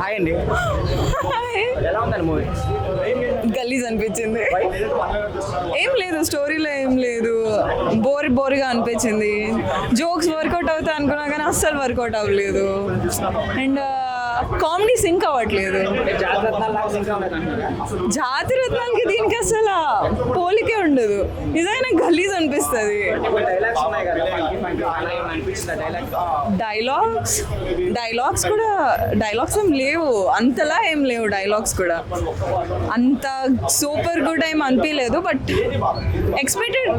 Hi అండి. ఎలా ఉందండి మూవీ? గలీజ్ అనిపించింది. ఏం లేదు స్టోరీలో ఏం లేదు. బోర్ బోర్గా అనిపించింది. జోక్స్ వర్కౌట్ అవుతాయి అనుకున్నా కానీ అస్సలు వర్కౌట్ అవ్వలేదు. అండ్ కామెడీ సింక్ అవ్వట్లేదు? జాతి రత్నాలకి దీనికి అసలు పోలికే ఉండదు. నిజంగా గలీజ్ అనిపిస్తుంది. డైలాగ్స్ డైలాగ్స్ కూడా డైలాగ్స్ ఏం లేవు. అంతలా ఏం లేవు డైలాగ్స్ కూడా. అంత సూపర్ గుడ్ ఏం అనిపించలేదు బట్ ఎక్స్పెక్టెడ్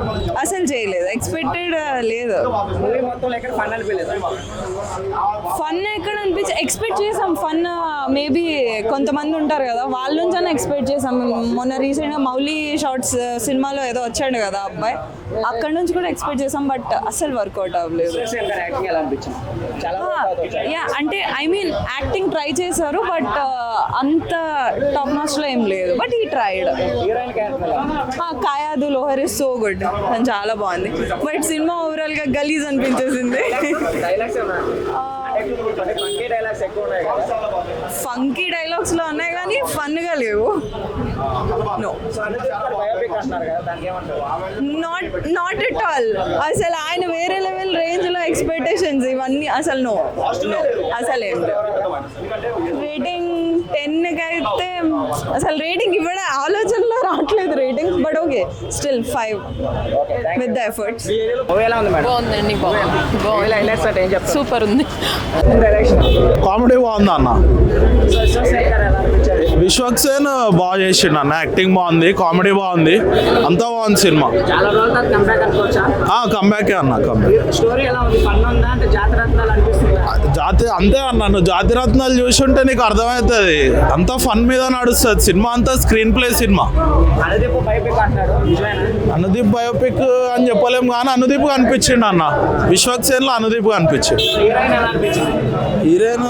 అసలు చేయలేదు. ఎక్స్పెక్టెడ్ లేదు. ఫన్ అనిపించలేదు ఫన్ ఎక్కడ అనిపించి ఎక్స్పెక్ట్ చేసాం ఫన్ మేబీ కొంతమంది ఉంటారు కదా వాళ్ళ నుంచి అన్న ఎక్స్పెక్ట్ చేసాం మొన్న రీసెంట్గా మౌలి షార్ట్స్ సినిమాలో ఏదో వచ్చాడు కదా అబ్బాయి. అక్కడ నుంచి కూడా ఎక్స్పెక్ట్ చేసాం బట్ అస్సలు వర్కౌట్ అవ్వలేదు. యా అంటే ఐ మీన్ యాక్టింగ్ ట్రై చేశారు బట్ అంత టాప్ నాచ్లో ఏం లేదు. బట్ ఈ tried Kayadu Lohar is so good చాలా బాగుంది. బట్ సినిమా ఓవరాల్గా గలీజ్ అనిపించేసింది. ఫంకీ డైలాగ్స్లో ఉన్నాయి కానీ ఫన్గా లేవు నాట్ ఎట్ ఆల్ అసలు ఆయన వేరే లెవెల్ రేంజ్లో ఎక్స్పెక్టేషన్స్ ఇవన్నీ అసలు నో నో అసలు ఏం రేటింగ్ టెన్ అయితే అసలు రేటింగ్ ఇవ్వడం ఆలోచనలో రావట్లేదు rating but okay still five with the efforts. Movie ఎలా ఉంది మేడం? బాగుందండి సూపర్ ఉంది. డైరెక్షన్ కామెడీ బాగుంది అన్న? సో శంకర్ ఎలా అనిపించారు? విశ్వక్సేన్ బాగా చేసిండు అన్న. యాక్టింగ్ బాగుంది కామెడీ బాగుంది అంతా బాగుంది సినిమా. చాలా రోజుల తర్వాత కంబ్యాక్ అనుకోవచ్చా? కంబ్యాకే అన్న కంబ్యాక్ స్టోరీ ఎలా ఉంది? అంటే జాతి అంతే అన్న నువ్వు జాతిరత్నాలు చూసుంటే నీకు అర్థమవుతుంది. అంతా ఫన్ మీద నడుస్తుంది. సినిమా అంతా screenplay cinema. Anudeep biopic అని చెప్పలేం కానీ అనుదీప్ కనిపించిండు అన్న. విశ్వక్సేన్లో అనుదీప్ కనిపించింది హీరోయిన్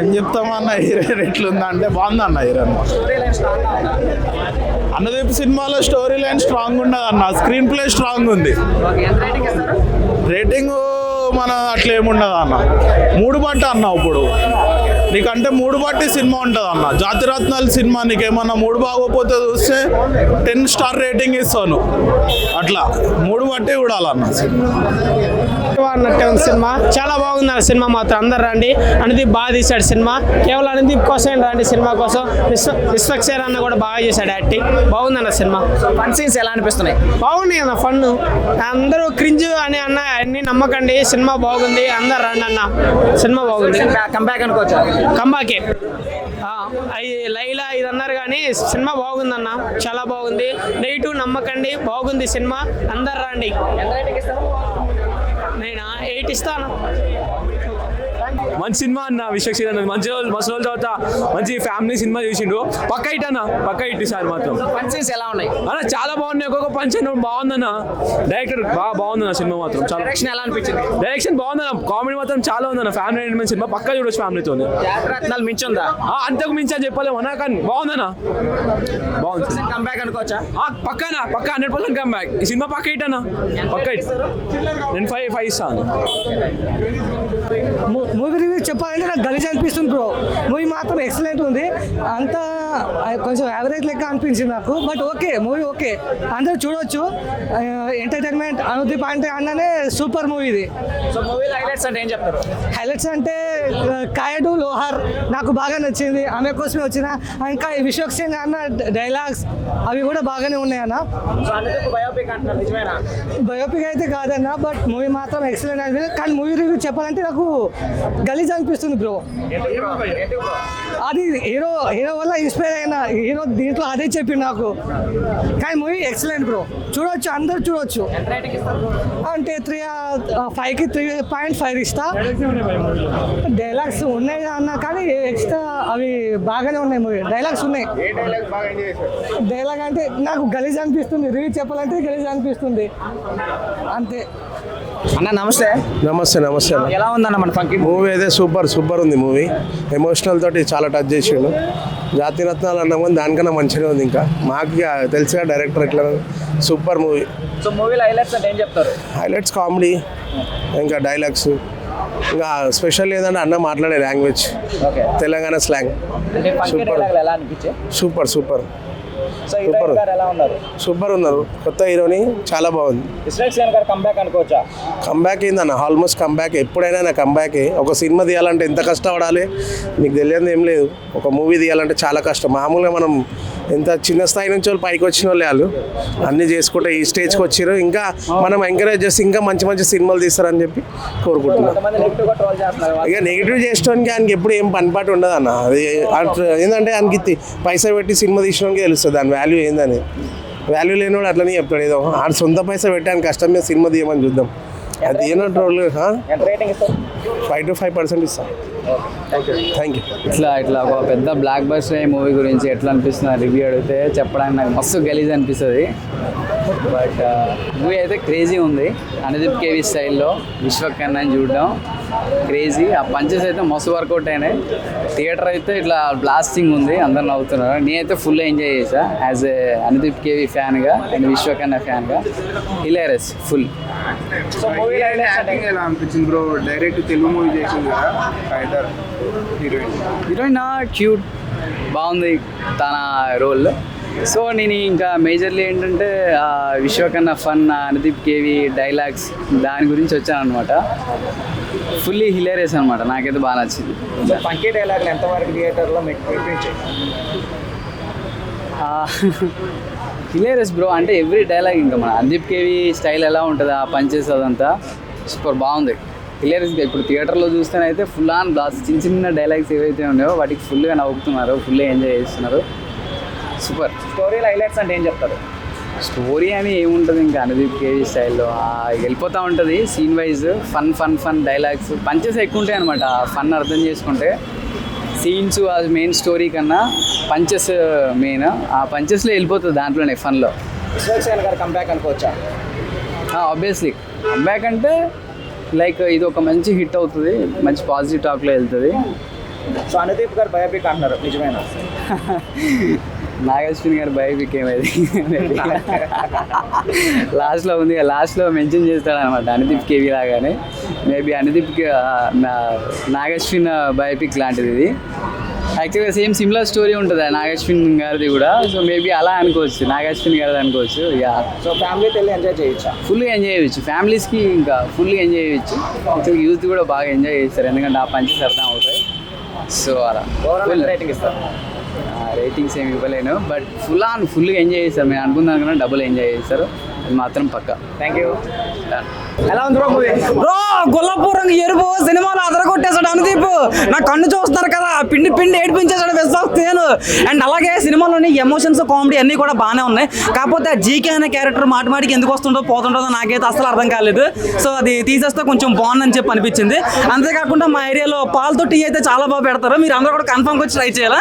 ఏం చెప్తామన్న హీరోయిన్ ఎట్లుందా అంటే బాగుంది అన్న హీరోయిన్. అనుదీప్ సినిమాలో స్టోరీ లైన్ స్ట్రాంగ్ ఉండదు అన్న. స్క్రీన్ ప్లే స్ట్రాంగ్ ఉంది. రేటింగ్ మన అట్లా ఏముండదు అన్న. మూడు బట్టి అన్న ఇప్పుడు. నీకంటే మూడు బట్టి సినిమా ఉంటుంది అన్న. జాతిరత్నాలు సినిమా నీకేమన్నా మూడు బాగోపోతే చూస్తే టెన్ స్టార్ రేటింగ్ ఇస్తాను. అట్లా. మూడు బట్టి చూడాలన్న. సినిమా అన్నట్టే సినిమా? చాలా బాగుంది ఆ సినిమా మాత్రం. అందరు రండి. అనుదీప్ బాగా తీశాడు సినిమా. కేవలం అనుదీప్ కోసం రండి సినిమా కోసం. విశ్వ విశ్వక్సేన్ అన్న కూడా బాగా చేశాడు యాక్టింగ్. బాగుంది అన్న సినిమా. ఫన్ సీన్స్ ఎలా అనిపిస్తున్నాయి? బాగున్నాయి అన్న ఫన్ అందరూ క్రింజ్ అని అన్న అన్ని నమ్మకండి. సినిమా బాగుంది అందరు రండి అన్న. సినిమా బాగుంది. కంబ్యాక్ అనుకోవచ్చా. కంబాకే అయి లైలా ఇది అన్నారు కానీ సినిమా బాగుందన్న చాలా బాగుంది. నెగిటివ్ నమ్మకండి బాగుంది సినిమా. అందరు రండి. నేను? ఎయిట్ ఇస్తాను. మంచి సినిమా అన్న అన్న. మంచి రోజులు మస్తు రోజుల తర్వాత మంచి ఫ్యామిలీ సినిమా చూసిండు. పక్క ఇట్ అన్న పక్క ఇట్ సార్ మాత్రం. సీన్స్ ఎలా ఉన్నాయి? అన్న చాలా బాగున్నాయి. ఒక్కొక్క పంచ్ బాగుందన్న డైరెక్టర్ బాగా బాగుందన్న సినిమా మాత్రం. చాలా డైరెక్షన్ ఎలా అనిపించింది? డైరెక్షన్ బాగుందన్న కామెడీ మాత్రం చాలా ఉందన్న ఫ్యామిలీ ఎంటర్టైన్మెంట్ సినిమా పక్క చూడొచ్చు ఫ్యామిలీతో జాతరత్నాలు మించుందా? అంతకు మించి అని చెప్పలేము అన్న కానీ బాగుందన్న బాగుంది కంబ్యాక్ అనుకోవచ్చా? పక్కన పక్క హండ్రెడ్ పర్సెంట్ కమ్ బ్యాక్ ఈ సినిమా పక్క ఇట్ అన్న. పక్క ఇట్. నేను ఫైవ్ ఫైవ్ ఇస్తాను మూవీ రివ్యూ చెప్పాలంటే నాకు గలీజ్ అనిపిస్తుంది బ్రో మూవీ మాత్రం ఎక్సలెంట్ ఉంది. అంతా కొంచెం యావరేజ్ లెక్క అనిపించింది నాకు. బట్ ఓకే మూవీ ఓకే అందరూ చూడొచ్చు. ఎంటర్టైన్మెంట్ అనుదీప్ అంటే అన్ననే సూపర్ మూవీ ఇది. సో మూవీలో హైలైట్స్ అంటే ఏం చెప్తారు? హైలైట్స్ అంటే కాయడు లోహార్ నాకు బాగా నచ్చింది. ఆమె కోసమే వచ్చిన. ఇంకా ఈ విశ్వక్ సింగ్ అన్న డైలాగ్స్ అవి కూడా బాగానే ఉన్నాయి అన్న. సో అనుదీప్ బయోపిక్ అయితే కాదన్న బట్ మూవీ మాత్రం ఎక్సలెంట్ అనిపించింది. కానీ మూవీ రివ్యూ చెప్పాలంటే నాకు గలీజ్ అనిపిస్తుంది బ్రో అది హీరో హీరో వల్ల ఇన్స్పైర్ అయిన హీరో దీంట్లో అదే చెప్పిండు నాకు. కానీ మూవీ ఎక్సలెంట్ బ్రో చూడొచ్చు అందరు చూడొచ్చు. అంటే త్రీ ఫైవ్కి త్రీ పాయింట్ ఫైవ్ ఇస్తా. డైలాగ్స్ ఉన్నాయి అన్న కానీ ఎక్స్ట్రా అవి బాగానే ఉన్నాయి మూవీ. డైలాగ్స్ ఉన్నాయి. డైలాగ్ అంటే నాకు గలీజ్ అనిపిస్తుంది. రివ్యూ చెప్పాలంటే గలీజ్ అనిపిస్తుంది. అంతే. అన్న నమస్తే. నమస్తే నమస్తే. ఎలా ఉందన్న మన ఫంకీ మూవీ అయితే సూపర్ సూపర్ ఉంది మూవీ. ఎమోషనల్ తోటి చాలా టచ్ చేసిండు. జాతి రత్నాలు అన్నాం కానీ దానికన్నా మంచిగా ఉంది ఇంకా. మాకు ఇక తెలుసుగా డైరెక్టర్ ఎట్లా సూపర్ మూవీ సో మూవీలో హైలైట్స్ అంటే ఏం చెప్తారు? హైలైట్స్ కామెడీ ఇంకా డైలాగ్స్ ఇంకా స్పెషల్ ఏంటంటే అన్న మాట్లాడే లాంగ్వేజ్ తెలంగాణ స్లాంగ్ ఎలా అనిపించే సూపర్ సూపర్. సూపర్ ఉన్నారు. కొత్త హీరోని చాలా బాగుంది. కంబ్యాక్ అనుకోవచ్చా? కంబ్యాక్ ఏందన్న? ఆల్మోస్ట్ కంబ్యాక్ ఎప్పుడైనా నా కంబ్యాకే ఒక సినిమా తీయాలంటే ఎంత కష్టపడాలి? మీకు తెలియదు ఏం లేదు. ఒక మూవీ తీయాలంటే చాలా కష్టం. మామూలుగా మనం ఎంత చిన్న స్థాయి నుంచి వాళ్ళు పైకి వచ్చిన వాళ్ళు వాళ్ళు. అన్నీ చేసుకుంటే ఈ స్టేజ్కి వచ్చారు ఇంకా మనం ఎంకరేజ్ చేసి ఇంకా మంచి మంచి సినిమాలు తీస్తారని చెప్పి కోరుకుంటున్నాం. ఇక నెగిటివ్ చేసుకోవడానికి ఆయనకి ఎప్పుడు ఏం పనిపాటు ఉండదు అన్న. అది అట్లా ఏంటంటే ఆయనకి తి- పైసా పెట్టి సినిమా తీసినాకే తెలుస్తుంది దాని వాల్యూ ఏందని. వాల్యూ లేనివాడు అట్లనే చెప్తాడు. ఏదో ఆ సొంత పైసా పెట్టి ఆయన కష్టం మీద సినిమా తీయమని చూద్దాం. అది ఇస్తారు? ఫైవ్ టు ఫైవ్ పర్సెంట్ ఇస్తాం. థ్యాంక్ యూ ఇట్లా ఇట్లా ఒక పెద్ద బ్లాక్ బస్టర్ మూవీ గురించి ఎట్లా అనిపిస్తుంది? రివ్యూ అడిగితే చెప్పడానికి నాకు మస్తు గలీజ్ అనిపిస్తుంది. బట్ మూవీ అయితే క్రేజీ ఉంది. అనుదీప్ కేవీ స్టైల్లో విశ్వకన్నాని చూడడం. క్రేజీ ఆ పంచెస్ అయితే మస్తు వర్కౌట్ అయినాయి. థియేటర్ అయితే ఇట్లా బ్లాస్టింగ్ ఉంది. అందరు నవ్వుతున్నారు. నేనైతే ఫుల్ ఎంజాయ్ చేశా. యాజ్ ఏ అనుదీప్ కేవీ ఫ్యాన్గా అండ్ విశ్వకన్న ఫ్యాన్గా హిలేరస్ ఫుల్ సో మూవీ ఎలా అనిపించింది బ్రో డైరెక్ట్ తెలుగు మూవీ చేసింది కదా హీరోయిన్ హీరోయిన్ క్యూట్ బాగుంది తన రోల్ సో నేను ఇంకా మేజర్లీ ఏంటంటే విశ్వకన్న ఫన్ అనుదీప్ కేవి డైలాగ్స్ దాని గురించి వచ్చాను అనమాట ఫుల్లీ హిలేరియస్ అనమాట నాకైతే బాగా నచ్చింది. పంకే డైలాగ్ ఎంతవరకు థియేటర్లో మెప్పించాయి హిలేరియస్ బ్రో అంటే ఎవ్రీ డైలాగ్ ఇంకా మన అనుదీప్ కేవి స్టైల్ ఎలా ఉంటుంది ఆ పంచెస్ అదంతా సూపర్ బాగుంది. హిలేరియస్గా ఇప్పుడు థియేటర్లో చూస్తేనైతే ఫుల్ ఆన్ బ్లాస్ చిన్న చిన్న డైలాగ్స్ ఏవైతే ఉన్నాయో వాటికి ఫుల్గా నవ్వుతున్నారు ఫుల్ ఎంజాయ్ చేస్తున్నారు. సూపర్. స్టోరీలో హైలైట్స్ అంటే ఏం చెప్తారు? స్టోరీ అని ఏముంటుంది ఇంకా అనుదీప్ కేవీ స్టైల్లో? వెళ్ళిపోతూ ఉంటుంది scene wise fun fun fun dialogues. Punches ఎక్కువ ఉంటాయి అనమాట ఫన్ అర్థం చేసుకుంటే. సీన్స్ ఆ మెయిన్ స్టోరీ కన్నా పంచెస్ మెయిన్. ఆ పంచెస్లో వెళ్ళిపోతుంది దాంట్లోనే ఫన్లో. ఇస్రాక్ సేన్ గారు కంబ్యాక్ అనుకోవచ్చా? ఆబ్వియస్లీ బ్యాక్ అంటే లైక్ ఇది ఒక మంచి హిట్ అవుతుంది మంచి పాజిటివ్ టాక్లో వెళ్తుంది. సో అనుదీప్ గారు బయోపిక్ అంటున్నారు నిజమేనా? నాగశ్విన్ గారి బయోపిక్ ఏమైంది? లాస్ట్లో ఉంది లాస్ట్లో మెన్షన్ చేస్తాడు అనమాట అనుదీప్ కేవీ లాగానే. మేబీ అనుదీప్ కి- ఆ, నా- నాగశ్విన్ బయోపిక్ లాంటిది ఇది. యాక్చువల్గా సేమ్ సిమిలర్ స్టోరీ ఉంటుంది ఆ నాగశ్విన్ గారిది కూడా. సో మేబీ అలా అనుకోవచ్చు నాగశ్విన్ గారిది అనుకోవచ్చు యా సో ఫ్యామిలీతో వెళ్ళి ఎంజాయ్ చేయొచ్చా? ఫుల్గా ఎంజాయ్ చేయొచ్చు ఫ్యామిలీస్కి ఇంకా ఫుల్గా ఎంజాయ్ చేయొచ్చు. యాక్చువల్గా యూత్ కూడా బాగా ఎంజాయ్ చేస్తారు ఎందుకంటే ఆ పంచెస్ అర్థం అవుతాయి సో అలా. ఓవరాల్ రేటింగ్ ఇస్తారు? రేటింగ్స్ ఏమి ఇవ్వలేను బట్ ఫుల్ ఆన్ ఫుల్గా ఎంజాయ్ చేస్తారు. నేను అనుకున్నాను కన్నా డబుల్ ఎంజాయ్ చేస్తారు. మాత్రం పక్క. థ్యాంక్ యూ ఎలా ఉంది బ్రో మూవీ? బ్రో గొల్లపురం ఎరుపు సినిమాలో అదరగొట్టేశాడు అనుదీప్. నా కన్ను చూస్తున్నారు కదా పిండి పిండి ఏడిపించేశాడు విశ్వాస్ తేను అండ్ అలాగే సినిమాలోని ఎమోషన్స్ కామెడీ అన్నీ కూడా బాగానే ఉన్నాయి. కాకపోతే ఆ జీకే అనే క్యారెక్టర్ మాటి మాటికి ఎందుకు వస్తుందో పోతుంటుందో నాకైతే అసలు అర్థం కాలేదు. సో అది తీసేస్తే కొంచెం బాగుందని చెప్పి అనిపించింది. అంతేకాకుండా మా ఏరియాలో పాలతో టీ అయితే చాలా బాగా పెడతారు. మీరు అందరూ కూడా కన్ఫర్మ్గా వచ్చి ట్రై చేయాలా?